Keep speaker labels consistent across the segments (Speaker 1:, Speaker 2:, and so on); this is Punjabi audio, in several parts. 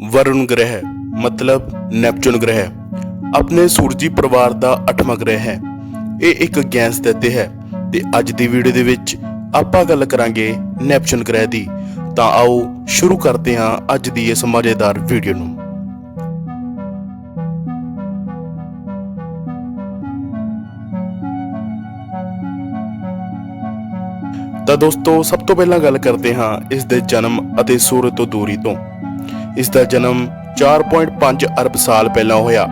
Speaker 1: ਵਰੁਣ ਗ੍ਰਹਿ, ਮਤਲਬ ਨੈਪਚੂਨ ਗ੍ਰਹਿ। ਆਪਣੇ ਸੂਰਜੀ ਪਰਿਵਾਰ ਦਾ 8ਵਾਂ ਗ੍ਰਹਿ ਹੈ। ਇਹ ਇੱਕ ਗੈਸ ਤੱਤ ਹੈ ਤੇ ਅੱਜ ਦੀ ਵੀਡੀਓ ਦੇ ਵਿੱਚ ਆਪਾਂ ਗੱਲ ਕਰਾਂਗੇ ਨੈਪਚੂਨ ਗ੍ਰਹਿ ਦੀ। ਤਾਂ ਆਓ ਸ਼ੁਰੂ ਕਰਦੇ ਹਾਂ ਅੱਜ ਦੀ ਇਸ ਮਜ਼ੇਦਾਰ ਵੀਡੀਓ ਨੂੰ। ਤਾਂ ਦੋਸਤੋ, ਸਭ ਤੋਂ ਪਹਿਲਾਂ ਗੱਲ ਕਰਦੇ ਹਾਂ ਇਸ ਦੇ ਜਨਮ ਅਤੇ ਸੂਰਜ ਤੋਂ ਦੂਰੀ ਤੋਂ। ਇਸ ਦਾ ਜਨਮ 4.5 ਅਰਬ ਸਾਲ ਪਹਿਲਾਂ ਹੋਇਆ।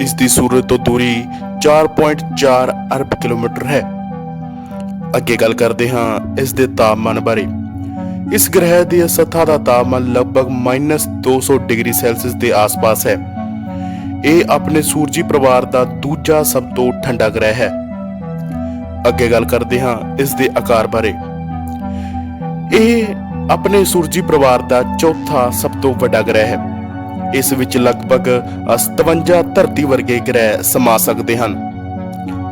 Speaker 1: ਇਸ ਦੀ ਸੂਰਜ ਤੋਂ ਦੂਰੀ 4.4 ਅਰਬ ਕਿਲੋਮੀਟਰ ਹੈ। ਅੱਗੇ ਗੱਲ ਕਰਦੇ ਹਾਂ ਇਸ ਦੇ ਤਾਪਮਾਨ ਬਾਰੇ। ਇਸ ਗ੍ਰਹਿ ਦੀ ਸਤ੍ਹਾ ਦਾ ਤਾਪਮਾਨ ਲਗਭਗ -200 ਡਿਗਰੀ ਸੈਲਸੀਅਸ ਦੇ ਆਸ-ਪਾਸ ਹੈ। ਇਹ ਆਪਣੇ ਸੂਰਜੀ ਪਰਿਵਾਰ ਦਾ ਦੂਜਾ ਸਭ ਤੋਂ ਠੰਡਾ ਗ੍ਰਹਿ ਹੈ। ਅੱਗੇ ਗੱਲ ਕਰਦੇ ਹਾਂ ਇਸ ਦੇ ਆਕਾਰ ਬਾਰੇ। ਇਹ ਆਪਣੇ ਸੂਰਜੀ ਪਰਿਵਾਰ ਦਾ ਚੌਥਾ ਸਭ ਤੋਂ ਵੱਡਾ ਗ੍ਰਹਿ ਹੈ। ਇਸ ਵਿੱਚ ਲਗਭਗ 57 ਧਰਤੀ ਵਰਗੇ ਗ੍ਰਹਿ ਸਮਾ ਸਕਦੇ ਹਨ।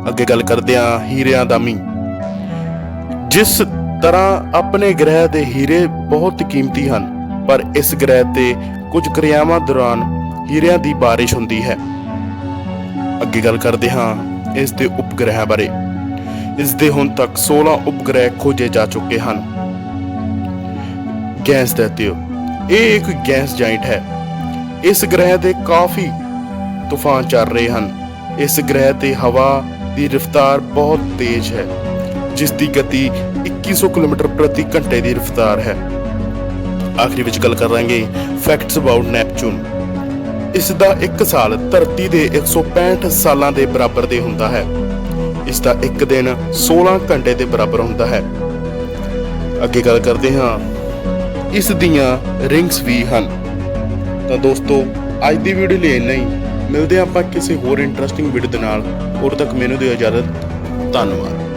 Speaker 1: ਅੱਗੇ ਗੱਲ ਕਰਦੇ ਹਾਂ ਹੀਰਿਆਂ ਦਾ ਮੀਂਹ। ਜਿਸ ਤਰ੍ਹਾਂ ਆਪਣੇ ਗ੍ਰਹਿ ਦੇ ਹੀਰੇ ਬਹੁਤ ਕੀਮਤੀ ਹਨ, ਪਰ ਇਸ ਗ੍ਰਹਿ ਤੇ ਕੁਝ ਕਿਰਿਆਵਾਂ ਦੌਰਾਨ ਹੀਰਿਆਂ ਦੀ ਬਾਰਿਸ਼ ਹੁੰਦੀ ਹੈ। ਅੱਗੇ ਗੱਲ ਕਰਦੇ ਹਾਂ ਇਸ ਦੇ ਉਪਗ੍ਰਹਿਾਂ ਬਾਰੇ। ਇਸ ਦੇ ਹੁਣ ਤੱਕ 16 ਉਪਗ੍ਰਹਿ ਖੋਜੇ ਜਾ ਚੁੱਕੇ ਹਨ। ਗੈਸ ਦੈਤਿਓ ਇਹ ਇੱਕ ਗੈਸ ਜਾਇੰਟ ਹੈ। ਇਸ ਗ੍ਰਹਿ ਦੇ ਕਾਫੀ ਤੂਫਾਨ ਚੱਲ ਰਹੇ ਹਨ। ਇਸ ਗ੍ਰਹਿ ਤੇ ਹਵਾ ਦੀ ਰਫ਼ਤਾਰ ਬਹੁਤ ਤੇਜ਼ ਹੈ। ਜਿਸ ਦੀ ਗਤੀ 2100 ਕਿਲੋਮੀਟਰ ਪ੍ਰਤੀ ਘੰਟੇ ਦੀ ਰਫ਼ਤਾਰ ਹੈ। ਆਖਰੀ ਵਿੱਚ ਗੱਲ ਕਰਾਂਗੇ ਫੈਕਟਸ ਅਬਾਊਟ ਨੈਪਚੂਨ ਇਸ ਦਾ 1 ਸਾਲ ਧਰਤੀ ਦੇ 165 ਸਾਲਾਂ ਦੇ ਬਰਾਬਰ ਦੇ ਹੁੰਦਾ ਹੈ। ਇਸ ਦਾ ਇੱਕ ਦਿਨ 16 ਘੰਟੇ ਦੇ ਬਰਾਬਰ ਹੁੰਦਾ ਹੈ। ਅੱਗੇ ਗੱਲ ਕਰਦੇ ਹਾਂ। ਇਸ ਦੀਆਂ ਰਿੰਗਸ ਵੀ ਹਨ। ਤਾਂ ਦੋਸਤੋ, ਅੱਜ ਦੀ ਵੀਡੀਓ ਲਈ ਇੰਨਾ ਹੀ। ਮਿਲਦੇ ਹਾਂ ਆਪਾਂ ਕਿਸੇ ਹੋਰ ਇੰਟਰਸਟਿੰਗ ਵੀਡੀਓ ਦੇ ਨਾਲ। ਉਦੋਂ ਤੱਕ ਮੈਨੂੰ ਦਿਓ ਇਜਾਜ਼ਤ। ਧੰਨਵਾਦ।